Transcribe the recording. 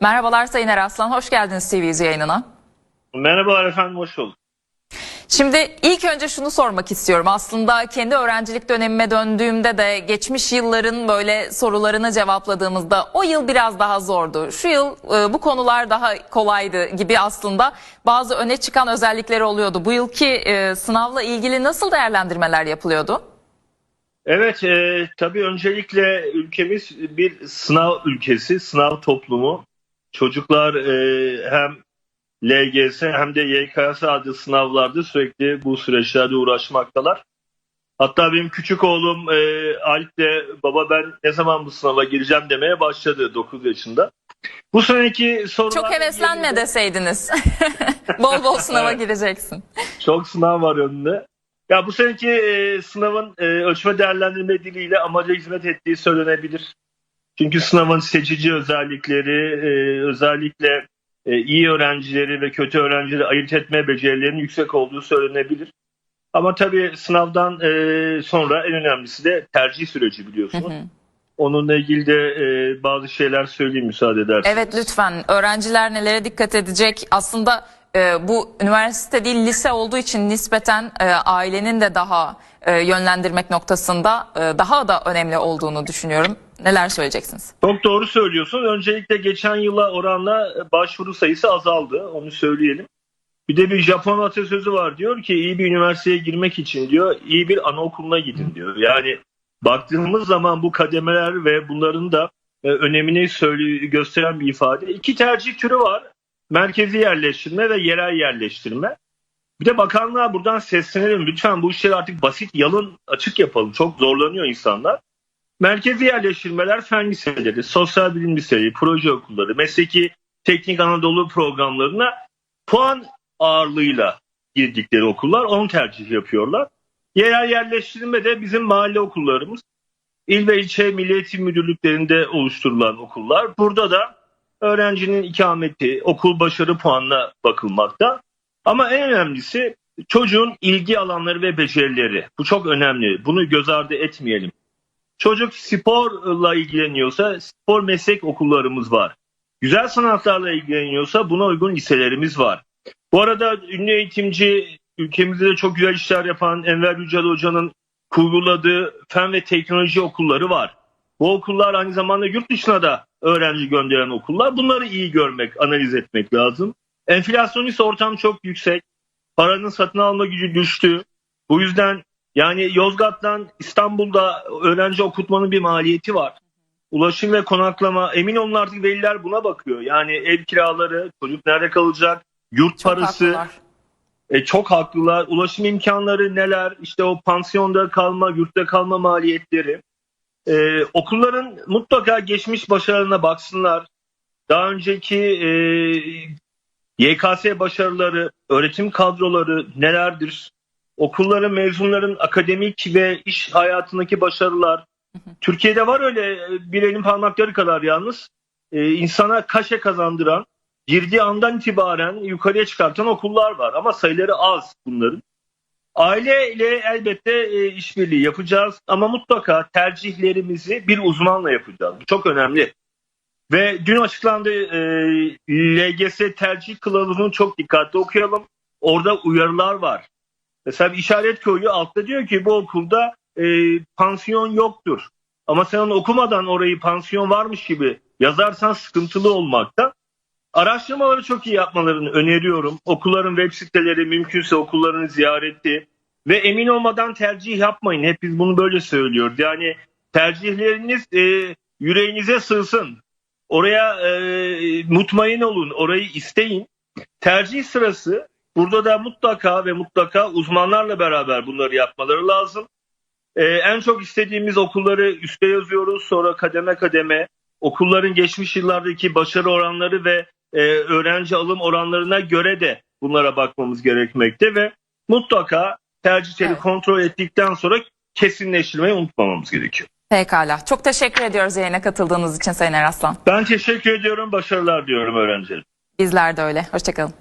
Merhabalar Sayın Eraslan, hoş geldiniz TV yayınına. Merhabalar efendim, hoş bulduk. Şimdi ilk önce şunu sormak istiyorum. Aslında kendi öğrencilik dönemime döndüğümde de geçmiş yılların böyle sorularını cevapladığımızda o yıl biraz daha zordu. Şu yıl e, bu konular daha kolaydı gibi aslında bazı öne çıkan özellikleri oluyordu. Bu yılki e, sınavla ilgili nasıl değerlendirmeler yapılıyordu? Evet, e, tabii öncelikle ülkemiz bir sınav ülkesi, sınav toplumu. Çocuklar e, hem LGS hem de YKS adlı sınavlarda sürekli bu süreçlerde uğraşmaktalar. Hatta benim küçük oğlum e, Alp de baba ben ne zaman bu sınava gireceğim demeye başladı 9 yaşında. Bu seneki sorular... Çok heveslenme deseydiniz. bol bol sınava gireceksin. Çok sınav var önünde. Ya bu seneki e, sınavın e, ölçme değerlendirme diliyle amaca hizmet ettiği söylenebilir. Çünkü sınavın seçici özellikleri, e, özellikle e, iyi öğrencileri ve kötü öğrencileri ayırt etme becerilerinin yüksek olduğu söylenebilir. Ama tabii sınavdan e, sonra en önemlisi de tercih süreci biliyorsunuz. Onunla ilgili de e, bazı şeyler söyleyeyim müsaade ederseniz. Evet lütfen öğrenciler nelere dikkat edecek? Aslında e, bu üniversite değil lise olduğu için nispeten e, ailenin de daha e, yönlendirmek noktasında e, daha da önemli olduğunu düşünüyorum. Neler söyleyeceksiniz? Çok doğru söylüyorsun. Öncelikle geçen yıla oranla başvuru sayısı azaldı. Onu söyleyelim. Bir de bir Japon atasözü var diyor ki iyi bir üniversiteye girmek için diyor iyi bir anaokuluna gidin diyor. Yani baktığımız zaman bu kademeler ve bunların da e, önemini gösteren bir ifade. İki tercih türü var. Merkezi yerleştirme ve yerel yerleştirme. Bir de bakanlığa buradan seslenelim. Lütfen bu işleri artık basit, yalın, açık yapalım. Çok zorlanıyor insanlar. Merkezi yerleştirmeler fen liseleri, sosyal bilim liseleri, proje okulları, mesleki teknik Anadolu programlarına puan ağırlığıyla girdikleri okullar onu tercih yapıyorlar. Yerel yerleştirme de bizim mahalle okullarımız. İl ve ilçe milli eğitim müdürlüklerinde oluşturulan okullar. Burada da öğrencinin ikameti, okul başarı puanına bakılmakta. Ama en önemlisi çocuğun ilgi alanları ve becerileri. Bu çok önemli. Bunu göz ardı etmeyelim. Çocuk sporla ilgileniyorsa spor meslek okullarımız var. Güzel sanatlarla ilgileniyorsa buna uygun liselerimiz var. Bu arada ünlü eğitimci ülkemizde de çok güzel işler yapan Enver Yücel Hoca'nın kurguladığı fen ve teknoloji okulları var. Bu okullar aynı zamanda yurt dışına da öğrenci gönderen okullar. Bunları iyi görmek, analiz etmek lazım. Enflasyonist ortam çok yüksek. Paranın satın alma gücü düştü. Bu yüzden yani Yozgat'tan İstanbul'da öğrenci okutmanın bir maliyeti var. Ulaşım ve konaklama emin olun artık veliler buna bakıyor. Yani ev kiraları, çocuk nerede kalacak, yurt Çok parası. haklılar. E, çok haklılar. Ulaşım imkanları neler? İşte o pansiyonda kalma, yurtta kalma maliyetleri. E, okulların mutlaka geçmiş başarılarına baksınlar. Daha önceki e, YKS başarıları, öğretim kadroları nelerdir? Okulların mezunların akademik ve iş hayatındaki başarılar. Türkiye'de var öyle e, bir elin parmakları kadar yalnız. E, insana kaşe kazandıran, girdiği andan itibaren yukarıya çıkartan okullar var ama sayıları az bunların. Aile ile elbette e, işbirliği yapacağız ama mutlaka tercihlerimizi bir uzmanla yapacağız. Bu çok önemli. Ve dün açıklandı e, LGS tercih kılavuzunu çok dikkatli okuyalım. Orada uyarılar var. Mesela işaret koyuyor altta diyor ki bu okulda e, pansiyon yoktur. Ama sen onu okumadan orayı pansiyon varmış gibi yazarsan sıkıntılı olmakta. Araştırmaları çok iyi yapmalarını öneriyorum. Okulların web siteleri mümkünse okullarını ziyareti ve emin olmadan tercih yapmayın. Hep biz bunu böyle söylüyoruz. Yani tercihleriniz e, yüreğinize sığsın. Oraya e, mutmain olun, orayı isteyin. Tercih sırası burada da mutlaka ve mutlaka uzmanlarla beraber bunları yapmaları lazım. E, en çok istediğimiz okulları üste yazıyoruz, sonra kademe kademe okulların geçmiş yıllardaki başarı oranları ve e, öğrenci alım oranlarına göre de bunlara bakmamız gerekmekte ve mutlaka tercihleri Evet. kontrol ettikten sonra kesinleştirmeyi unutmamamız gerekiyor. Pekala. Çok teşekkür ediyoruz yayına katıldığınız için Sayın Eraslan. Ben teşekkür ediyorum, başarılar diyorum öğrencilerim. Bizler de öyle. Hoşçakalın.